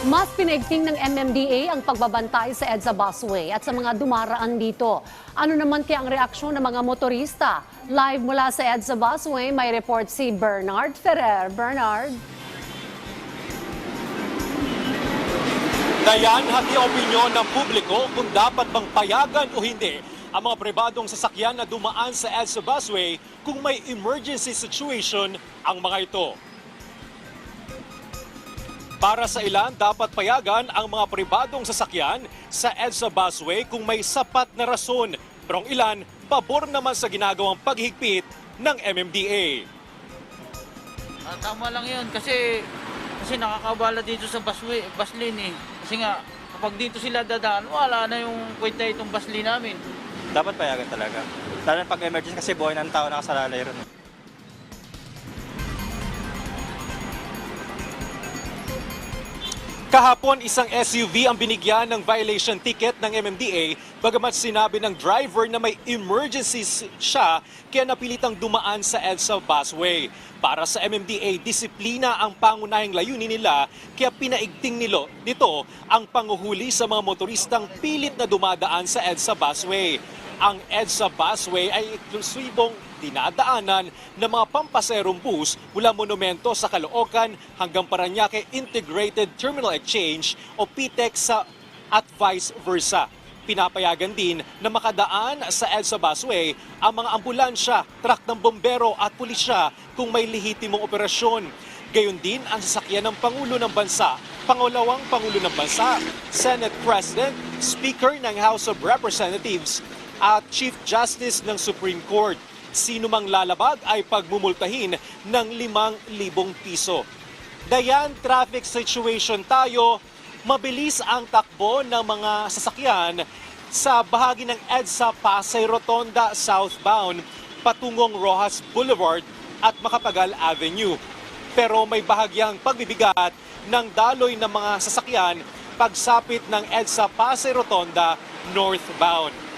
Mas pinaigting ng MMDA ang pagbabantay sa EDSA busway at sa mga dumaraan dito. Ano naman kaya ang reaksyon ng mga motorista? Live mula sa EDSA busway, may report si Bernard Ferrer. Bernard? Dayan, hati opinyon ng publiko kung dapat bang payagan o hindi ang mga pribadong sasakyan na dumaan sa EDSA busway kung may emergency situation ang mga ito. Para sa ilan, dapat payagan ang mga pribadong sasakyan sa EDSA busway kung may sapat na rason. Pero ang ilan, pabor naman sa ginagawang paghigpit ng MMDA. Ah, tama lang yun kasi kasi nakakabala dito sa busway, bus lane eh. Kasi nga kapag dito sila dadaan, wala na yung kwenta itong bus lane namin. dapat payagan talaga. Lalo na pag emergency kasi buhay ng tao nakasalalay ron. Kahapon, isang SUV ang binigyan ng violation ticket ng MMDA bagamat sinabi ng driver na may emergency siya kaya napilitang dumaan sa EDSA busway. Para sa MMDA, disiplina ang pangunahing layunin nila kaya pinaigting nilo nito ang panguhuli sa mga motoristang pilit na dumadaan sa EDSA busway. Ang EDSA busway ay eksklusibong dinadaanan ng mga pampaserong bus mula Monumento sa Caloocan hanggang Paranaque Integrated Terminal Exchange o PTEX sa at vice versa. Pinapayagan din na makadaan sa EDSA busway ang mga ambulansya, truck ng bombero at pulisya kung may lehitimong operasyon. Gayon din ang sasakyan ng Pangulo ng Bansa, Pangulawang Pangulo ng Bansa, Senate President, Speaker ng House of Representatives at Chief Justice ng Supreme Court. Sino mang lalabag ay pagmumultahin ng 5,000 piso. Dayan, traffic situation tayo. Mabilis ang takbo ng mga sasakyan sa bahagi ng EDSA Pasay Rotonda southbound patungong Rojas Boulevard at Makapagal Avenue. Pero may bahagyang pagbibigat ng daloy ng mga sasakyan pagsapit ng EDSA Pasay Rotonda northbound.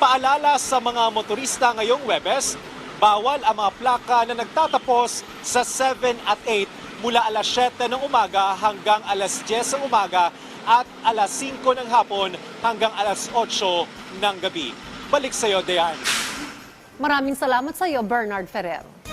Paalala sa mga motorista ngayong Webes, bawal ang mga plaka na nagtatapos sa 7 at 8 mula alas 7 ng umaga hanggang alas 10 ng umaga at alas 5 ng hapon hanggang alas 8 ng gabi. Balik sa iyo, Dayan. Maraming salamat sa iyo, Bernard Ferrer.